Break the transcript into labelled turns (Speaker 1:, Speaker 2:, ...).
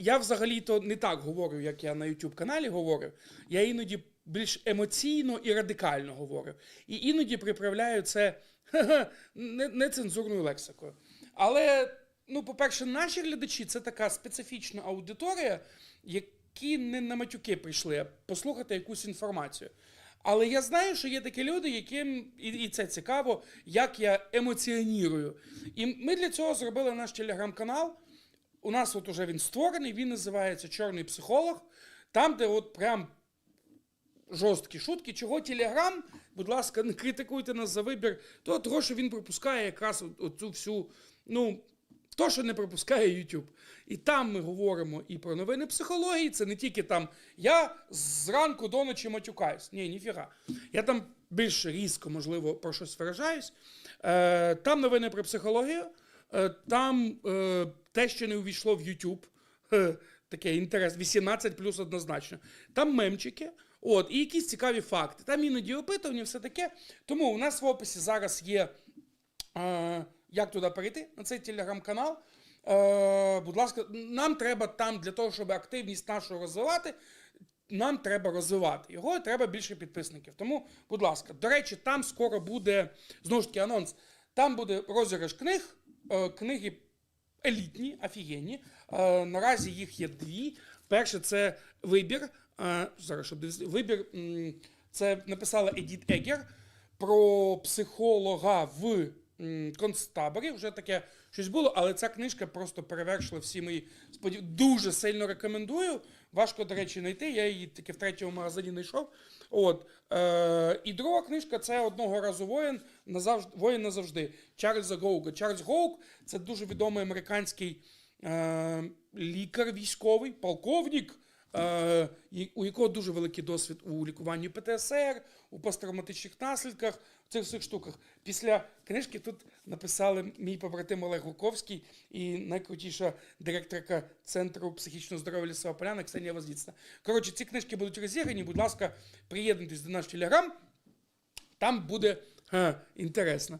Speaker 1: я взагалі-то не так говорю, як я на YouTube каналі говорю. Я іноді більш емоційно і радикально говорю. І іноді приправляю це нецензурною лексикою. Але, ну, по-перше, наші глядачі це така специфічна аудиторія, які не на матюки прийшли, а послухати якусь інформацію. Але я знаю, що є такі люди, яким і, і це цікаво, як я емоціонірую. І ми для цього зробили наш телеграм-канал. У нас от уже він створений, він називається Чорний психолог. Там, де от прям жорсткі шутки. Чого Телеграм, будь ласка, не критикуйте нас за вибір, то того, він пропускає якраз оцю всю, ну, то, що не пропускає YouTube. І там ми говоримо і про новини психології. Це не тільки там я зранку до ночі матюкаюсь. Ні, ніфіга. Я там більш різко, можливо, про щось виражаюсь. Е, там новини про психологію, там е, те, що не увійшло в YouTube. Е, Таке інтерес, 18 плюс однозначно. Там мемчики, от, і якісь цікаві факти. Там іноді опитування, все таке. Тому у нас в описі зараз є е, як туди перейти на цей телеграм-канал. Е, будь ласка, нам треба там для того, щоб активність нашу розвивати. Нам треба розвивати його, і треба більше підписників. Тому, будь ласка, до речі, там скоро буде знову ж таки анонс. Там буде розіграш книг. Е, книги елітні, офігенні. Е, наразі їх є дві. Перше це вибір. Е, зараз щоб вибір. Це написала Едіт Егер про психолога в концтаборі. Вже таке щось було, але ця книжка просто перевершила всі мої сподівання. Дуже сильно рекомендую. Важко, до речі, знайти. Я її таки в третьому магазині знайшов. От. Е, і друга книжка це одного разу воїн назавжди воїн назавжди. Чарльза Гоуга. Чарльз Гоуг це дуже відомий американський е, лікар військовий, полковник. Е, у якого дуже великий досвід у лікуванні ПТСР, у посттравматичних наслідках, в цих всіх штуках. Після книжки тут написали мій побратим Олег Гуковський і найкрутіша директорка Центру психічного здоров'я Лісова Поляна Ксенія Возвіцна. Коротше, ці книжки будуть розіграні. Будь ласка, приєднуйтесь до наш телеграм. Там буде ха, інтересно.